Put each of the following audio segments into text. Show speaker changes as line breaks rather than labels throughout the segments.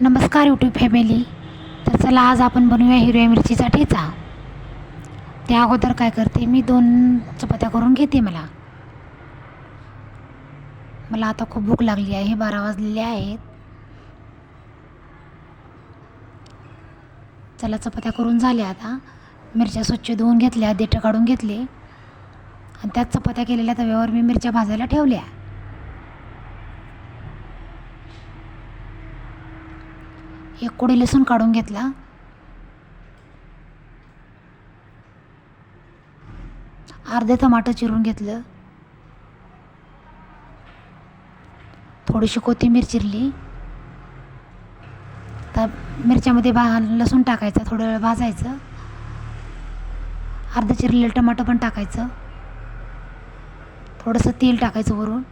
नमस्कार YouTube family तर चला आज आपण बनवूया हिरव्या मिरचीचा ठेचा. त्या अगोदर काय करते मी दोन चपात्या करून घेते मला. मला आता खूप भूक लागली आहे बारा वाजलेले आहेत. चला चपात्या करून झाल्या आता. मिरच्या स्वच्छ धुवून घेतल्या देठं काढून घेतले. आणि त्याच चपात्या केलेल्या तव्यावर मी मिरच्या भाजायला ठेवल्या. एक कोडी लसूण काढून घेतला. अर्धे टमाटर चिरून घेतलं. थोडीशी कोथिंबीर चिरली. तर मिरच्यामध्ये भा लसूण टाकायचं थोडं वेळ भाजायचं. अर्धं चिरलेलं टमाटर पण टाकायचं. थोडंसं तेल टाकायचं वरून.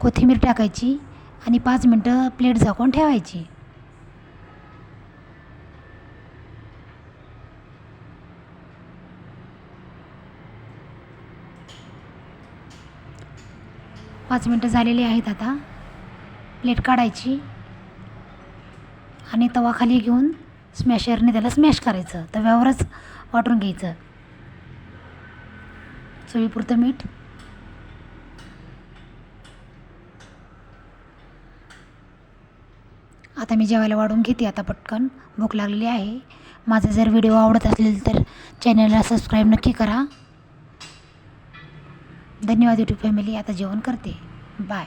कोथिंबीर टाकायची. आणि पाच मिनटं प्लेट झाकून ठेवायची. पाच मिनटं झालेली आहेत आता. प्लेट काढायची. आणि तवा खाली घेऊन स्मॅशरने त्याला स्मॅश करायचं. तव्यावरच वाटून घ्यायचं. चवीपुरतं मीठ. आता मी जेवायला वाढून घेते आता पटकन. भूक लागलेली आहे. माझा जर व्हिडिओ आवडत असेल तर चॅनलला सबस्क्राईब नक्की करा. धन्यवाद यूट्यूब फॅमिली आता जेवण करते. बाय